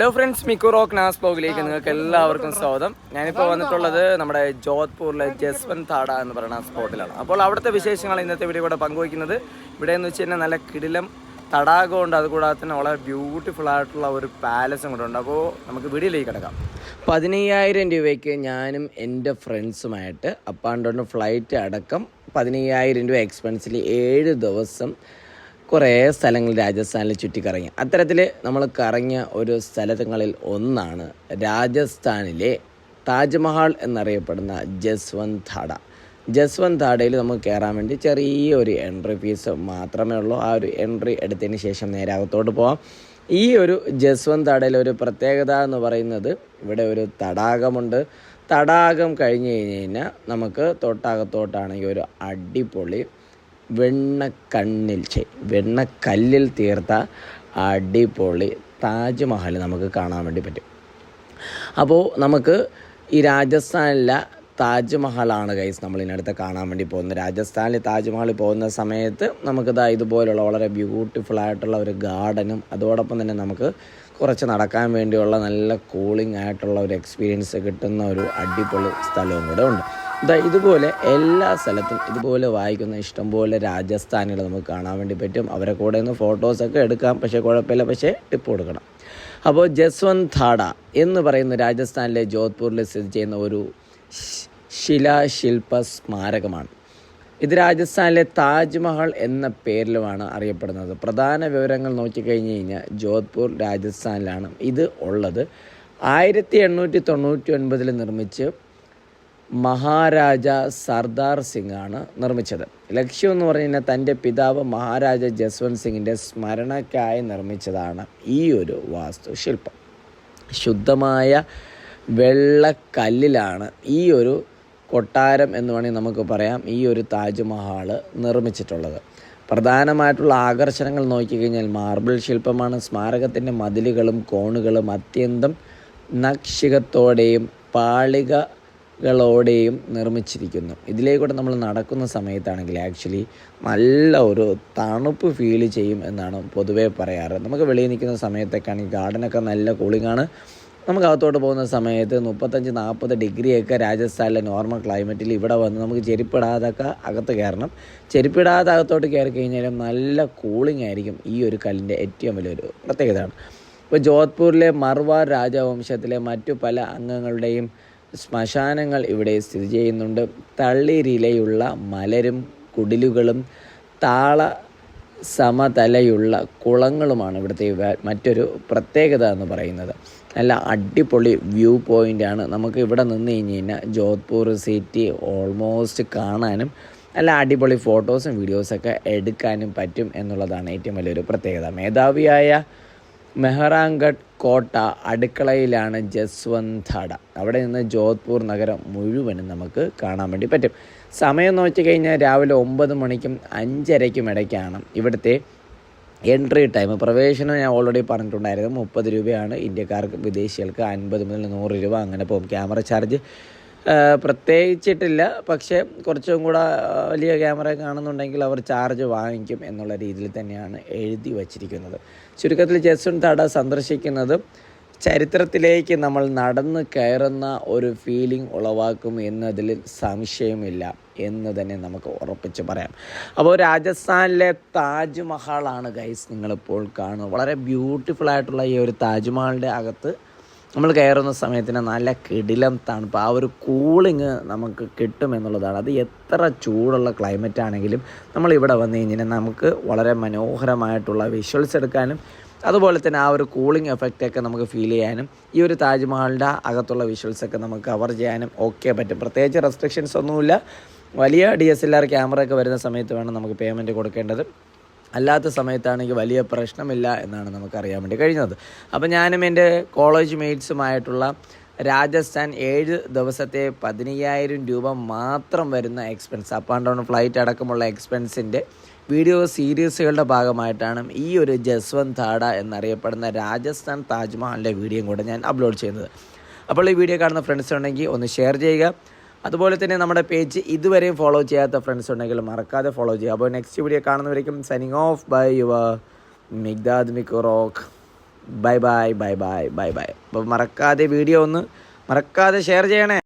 Hello friends Mikku rock നാസ് ബ്ലോഗിലേക്ക് നിങ്ങൾക്ക് എല്ലാവർക്കും സ്വാഗതം. ഞാനിപ്പോൾ വന്നിട്ടുള്ളത് നമ്മുടെ ജോധ്പൂരിലെ ജസ്വന്ത് താട എന്ന് പറയുന്ന സ്പോട്ടിലാണ്. അപ്പോൾ അവിടുത്തെ വിശേഷങ്ങൾ ഇന്നത്തെ വീഡിയോ കൂടെ പങ്കുവയ്ക്കുന്നത് ഇവിടെ എന്ന് വെച്ച് കഴിഞ്ഞാൽ നല്ല കിടിലം തടാകമുണ്ട് അതുകൂടാതെ തന്നെ വളരെ ബ്യൂട്ടിഫുൾ ആയിട്ടുള്ള ഒരു പാലസും കൂടെ ഉണ്ട്. അപ്പോൾ നമുക്ക് വീഡിയോയിലേക്ക് കിടക്കാം. പതിനയ്യായിരം രൂപയ്ക്ക് ഞാനും എന്റെ ഫ്രണ്ട്സുമായിട്ട് അപ്പാണ്ടോണ്ട് ഫ്ലൈറ്റ് അടക്കം പതിനയ്യായിരം രൂപ എക്സ്പെൻസിൽ ഏഴ് ദിവസം കുറേ സ്ഥലങ്ങൾ രാജസ്ഥാനിൽ ചുറ്റിക്കറങ്ങി. അത്തരത്തിൽ നമ്മൾ കറങ്ങിയ ഒരു സ്ഥലങ്ങളിൽ ഒന്നാണ് രാജസ്ഥാനിലെ താജ്മഹൽ എന്നറിയപ്പെടുന്ന ജസ്വന്ത് ധാഡ ജസ്വന്ത് ധാഡയിൽ നമുക്ക് കയറാൻ വേണ്ടി ചെറിയൊരു എൻട്രി ഫീസ് മാത്രമേ ഉള്ളൂ. ആ ഒരു എൻട്രി എടുത്തതിന് ശേഷം നേരെ അകത്തോട്ട് പോവാം. ഈ ഒരു ജസ്വന്ത് ധാഡയിലെ ഒരു പ്രത്യേകത എന്ന് പറയുന്നത് ഇവിടെ ഒരു തടാകമുണ്ട്. തടാകം കഴിഞ്ഞ് കഴിഞ്ഞ് കഴിഞ്ഞാൽ നമുക്ക് തൊട്ടകത്തോട്ടാണെങ്കിൽ ഒരു അടിപൊളി വെണ്ണക്കണ്ണിൽ ചെ വെണ്ണക്കല്ലിൽ തീർത്ത അടിപൊളി താജ്മഹൽ നമുക്ക് കാണാൻ വേണ്ടി പറ്റും. അപ്പോൾ നമുക്ക് ഈ രാജസ്ഥാനിലെ താജ്മഹലാണ് ഗൈസ് നമ്മൾ ഇതിനടുത്ത് കാണാൻ വേണ്ടി പോകുന്നത്. രാജസ്ഥാനിൽ താജ്മഹൽ പോകുന്ന സമയത്ത് നമുക്കിതാ ഇതുപോലുള്ള വളരെ ബ്യൂട്ടിഫുൾ ആയിട്ടുള്ള ഒരു ഗാർഡനും അതോടൊപ്പം തന്നെ നമുക്ക് കുറച്ച് നടക്കാൻ വേണ്ടിയുള്ള നല്ല കൂളിംഗ് ആയിട്ടുള്ള ഒരു എക്സ്പീരിയൻസ് കിട്ടുന്ന ഒരു അടിപൊളി സ്ഥലവും കൂടെ ഉണ്ട്. ഇതാ ഇതുപോലെ എല്ലാ സ്ഥലത്തും ഇതുപോലെ വായിക്കുന്ന ഇഷ്ടംപോലെ രാജസ്ഥാനികൾ നമുക്ക് കാണാൻ വേണ്ടി പറ്റും. അവരെ കൂടെ നിന്ന് ഫോട്ടോസൊക്കെ എടുക്കാം. പക്ഷേ കുഴപ്പമില്ല. പക്ഷേ ടിപ്പ് കൊടുക്കണം. അപ്പോൾ ജസ്വന്ത് ധാഡ എന്ന് പറയുന്ന രാജസ്ഥാനിലെ ജോധ്പൂരിൽ സ്ഥിതി ചെയ്യുന്ന ഒരു ശിലാശില്പ സ്മാരകമാണ്. ഇത് രാജസ്ഥാനിലെ താജ്മഹൽ എന്ന പേരിലുമാണ് അറിയപ്പെടുന്നത്. പ്രധാന വിവരങ്ങൾ നോക്കിക്കഴിഞ്ഞ് കഴിഞ്ഞാൽ ജോധ്പൂർ രാജസ്ഥാനിലാണ് ഇത് ഉള്ളത്. ആയിരത്തി എണ്ണൂറ്റി തൊണ്ണൂറ്റി ഒൻപതിൽ നിർമ്മിച്ച് മഹാരാജ സർദാർ സിംഗ് ആണ് നിർമ്മിച്ചത്. ലക്ഷ്യം എന്ന് പറഞ്ഞു കഴിഞ്ഞാൽ തന്റെ പിതാവ് മഹാരാജ ജസ്വന്ത് സിംഗിന്റെ സ്മരണയ്ക്കായി നിർമ്മിച്ചതാണ് ഈ ഒരു വാസ്തുശില്പം. ശുദ്ധമായ വെള്ളക്കല്ലിലാണ് ഈ ഒരു കൊട്ടാരം എന്ന് വേണമെങ്കിൽ നമുക്ക് പറയാം. ഈ ഒരു താജ്മഹൽ നിർമ്മിച്ചിട്ടുള്ളത്. പ്രധാനമായിട്ടുള്ള ആകർഷണങ്ങൾ നോക്കിക്കഴിഞ്ഞാൽ മാർബിൾ ശില്പമാണ്. സ്മാരകത്തിന്റെ മതിലുകളും കോണുകളും അത്യന്തം നക്ഷികത്തോടെയും പാളികകളോടെയും നിർമ്മിച്ചിരിക്കുന്നു. ഇതിലേക്കൂടെ നമ്മൾ നടക്കുന്ന സമയത്താണെങ്കിൽ ആക്ച്വലി നല്ല ഒരു തണുപ്പ് ഫീൽ ചെയ്യും എന്നാണ് പൊതുവേ പറയാറ്. നമുക്ക് വെളിയിൽ നിൽക്കുന്ന സമയത്തൊക്കെയാണെങ്കിൽ ഗാർഡനൊക്കെ നല്ല കൂളിങ്ങാണ് നമുക്ക് അകത്തോട്ട് പോകുന്ന സമയത്ത് മുപ്പത്തഞ്ച് നാൽപ്പത് ഡിഗ്രിയൊക്കെ രാജസ്ഥാനിലെ നോർമൽ ക്ലൈമറ്റിൽ ഇവിടെ വന്ന് നമുക്ക് ചെരുപ്പിടാതൊക്കെ അകത്ത് കയറണം. ചെരുപ്പിടാതെ അകത്തോട്ട് കയറി കഴിഞ്ഞാലും നല്ല കൂളിംഗ് ആയിരിക്കും ഈ ഒരു കല്ലിന്റെ ഏറ്റവും വലിയൊരു പ്രത്യേകതയാണ്. ഇപ്പോൾ ജോധ്പൂരിലെ മർവാർ രാജവംശത്തിലെ മറ്റു പല അംഗങ്ങളുടെയും ശ്മശാനങ്ങൾ ഇവിടെ സ്ഥിതി ചെയ്യുന്നുണ്ട്. തള്ളിരിലയുള്ള മലരും കുടിലുകളും താള സമതലയുള്ള കുളങ്ങളുമാണ് ഇവിടുത്തെ മറ്റൊരു പ്രത്യേകത എന്ന് പറയുന്നത്. നല്ല അടിപൊളി വ്യൂ പോയിന്റാണ് നമുക്ക് ഇവിടെ നിന്ന് കഴിഞ്ഞ് കഴിഞ്ഞാൽ ജോധ്പൂർ സിറ്റി ഓൾമോസ്റ്റ് കാണാനും നല്ല അടിപൊളി ഫോട്ടോസും വീഡിയോസൊക്കെ എടുക്കാനും പറ്റും എന്നുള്ളതാണ് ഏറ്റവും വലിയൊരു പ്രത്യേകത. മേധാവിയായ മെഹ്റാംഗഡ് കോട്ട അടുക്കളയിലാണ് ജസ്വന്ത് ധാഡ അവിടെ നിന്ന് ജോധ്പൂർ നഗരം മുഴുവനും നമുക്ക് കാണാൻ വേണ്ടി പറ്റും. സമയം നോക്കി കഴിഞ്ഞാൽ രാവിലെ ഒമ്പത് മണിക്കും അഞ്ചരയ്ക്കും ഇടയ്ക്കാണ് ഇവിടുത്തെ എൻട്രി ടൈം. പ്രവേശനം ഞാൻ ഓൾറെഡി പറഞ്ഞിട്ടുണ്ടായിരുന്നു. മുപ്പത് രൂപയാണ് ഇന്ത്യക്കാർക്ക് വിദേശികൾക്ക് അൻപത് മുതൽ നൂറ് രൂപ അങ്ങനെ പോകും. ക്യാമറ ചാർജ് പ്രത്യേകിച്ചിട്ടില്ല. പക്ഷേ കുറച്ചും കൂടെ വലിയ ക്യാമറ കാണുന്നുണ്ടെങ്കിൽ അവർ ചാർജ് വാങ്ങിക്കും എന്നുള്ള രീതിയിൽ തന്നെയാണ് എഴുതി വച്ചിരിക്കുന്നത്. ചുരുക്കത്തിൽ ജസ്വൻ തട സന്ദർശിക്കുന്നത് ചരിത്രത്തിലേക്ക് നമ്മൾ നടന്ന് കയറുന്ന ഒരു ഫീലിംഗ് ഉളവാക്കും എന്നതിൽ സംശയമില്ല എന്ന് തന്നെ നമുക്ക് ഉറപ്പിച്ച് പറയാം. അപ്പോൾ രാജസ്ഥാനിലെ താജ്മഹലാണ് ഗൈസ് നിങ്ങളിപ്പോൾ കാണുന്നത്. വളരെ ബ്യൂട്ടിഫുൾ ആയിട്ടുള്ള ഈ ഒരു താജ്മഹലിന്റെ അകത്ത് നമ്മൾ കയറുന്ന സമയത്തിന് നല്ല കിടിലം തണുപ്പ്. ആ ഒരു കൂളിങ് നമുക്ക് കിട്ടുമെന്നുള്ളതാണ് അത് എത്ര ചൂടുള്ള ക്ലൈമറ്റ് ആണെങ്കിലും നമ്മൾ ഇവിടെ വന്നു കഴിഞ്ഞാൽ നമുക്ക് വളരെ മനോഹരമായിട്ടുള്ള വിഷ്വൽസ് എടുക്കാനും അതുപോലെ തന്നെ ആ ഒരു കൂളിംഗ് എഫക്റ്റൊക്കെ നമുക്ക് ഫീൽ ചെയ്യാനും ഈ ഒരു താജ്മഹലിന്റെ അകത്തുള്ള വിഷ്വൽസൊക്കെ നമുക്ക് കവർ ചെയ്യാനും ഒക്കെ പറ്റും. പ്രത്യേകിച്ച് റെസ്ട്രിക്ഷൻസ് ഒന്നുമില്ല. വലിയ D S L R camera ഒക്കെ വരുന്ന സമയത്ത് വേണം നമുക്ക് പേയ്മെന്റ് കൊടുക്കേണ്ടത്. അല്ലാത്ത സമയത്താണെങ്കിൽ വലിയ പ്രശ്നമില്ല എന്നാണ് നമുക്കറിയാൻ വേണ്ടി കഴിഞ്ഞത്. അപ്പോൾ ഞാനും എന്റെ കോളേജ് മേറ്റ്സുമായിട്ടുള്ള രാജസ്ഥാൻ ഏഴ് ദിവസത്തെ പതിനയ്യായിരം രൂപ മാത്രം വരുന്ന expense up and down flight അടക്കമുള്ള എക്സ്പെൻസിന്റെ വീഡിയോ സീരീസുകളുടെ ഭാഗമായിട്ടാണ് ഈ ഒരു ജസ്വന്ത് ധാഡ എന്നറിയപ്പെടുന്ന രാജസ്ഥാൻ താജ്മഹലിന്റെ വീഡിയോയും കൂടെ ഞാൻ അപ്ലോഡ് ചെയ്യുന്നത്. അപ്പോൾ ഈ വീഡിയോ കാണുന്ന ഫ്രണ്ട്സ് ഉണ്ടെങ്കിൽ ഒന്ന് ഷെയർ ചെയ്യുക. അതുപോലെ തന്നെ നമ്മുടെ പേജ് ഇതുവരെയും ഫോളോ ചെയ്യാത്ത ഫ്രണ്ട്സ് ഉണ്ടെങ്കിൽ മറക്കാതെ ഫോളോ ചെയ്യുക. അപ്പോൾ next video കാണുന്നവരേക്കും signing off by your Migdad Mikkurock bye bye bye bye bye bye അപ്പോൾ മറക്കാതെ വീഡിയോ ഒന്ന് മറക്കാതെ ഷെയർ ചെയ്യണേ.